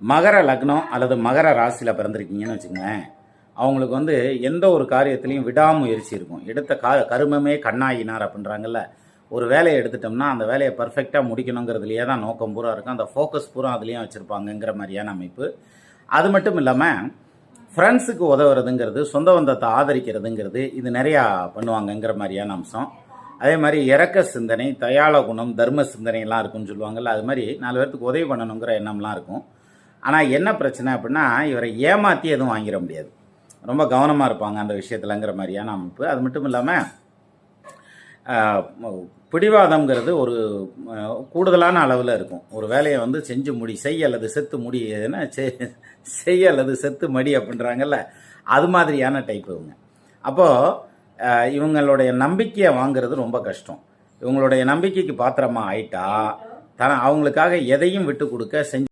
மகர லக்னம் அல்லது மகர ராசியில் பிறந்திருக்கீங்கன்னு வச்சுக்கோங்களேன். அவங்களுக்கு வந்து எந்த ஒரு காரியத்திலையும் விடாமுயற்சி இருக்கும். எடுத்த கா கருமமே கண்ணாயினார் அப்படின்றாங்கல்ல. ஒரு வேலையை எடுத்துட்டோம்னா அந்த வேலையை பர்ஃபெக்டாக முடிக்கணுங்கிறதுலையே தான் நோக்கம் பூரா இருக்கும். அந்த ஃபோக்கஸ் பூரா அதுலேயும் வச்சுருப்பாங்கங்கிற மாதிரியான அமைப்பு. அது மட்டும் இல்லாமல் ஃப்ரெண்ட்ஸுக்கு உதவுறதுங்கிறது சொந்த பந்தத்தை ஆதரிக்கிறதுங்கிறது இது நிறையா பண்ணுவாங்கங்கிற மாதிரியான அம்சம். அதே மாதிரி இறக்க சிந்தனை தயாள குணம் தர்ம சிந்தனைலாம் இருக்குன்னு சொல்லுவாங்கல்ல. அது மாதிரி நாலு பேர்த்துக்கு உதவி பண்ணணுங்கிற எண்ணம்லாம் இருக்கும். ஆனால் என்ன பிரச்சனை அப்படின்னா இவரை ஏமாற்றி எதுவும் வாங்கிட முடியாது. ரொம்ப கவனமாக இருப்பாங்க அந்த விஷயத்துலங்கிற மாதிரியான அமைப்பு. அது மட்டும் இல்லாமல் பிடிவாதம்ங்கிறது ஒரு கூடுதலான அளவில் இருக்கும். ஒரு வேலையை வந்து செஞ்சு முடி செய் அல்லது செத்து முடி எதுனா செ- செய் அல்லது செத்து மடி அப்படின்றாங்கல்ல அது மாதிரியான டைப் இவங்க. அப்போது இவங்களுடைய நம்பிக்கையை வாங்குறது ரொம்ப கஷ்டம். இவங்களுடைய நம்பிக்கைக்கு பாத்திரமா ஆயிட்டா தன அவங்களுக்காக எதையும் விட்டு கொடுக்க செஞ்சு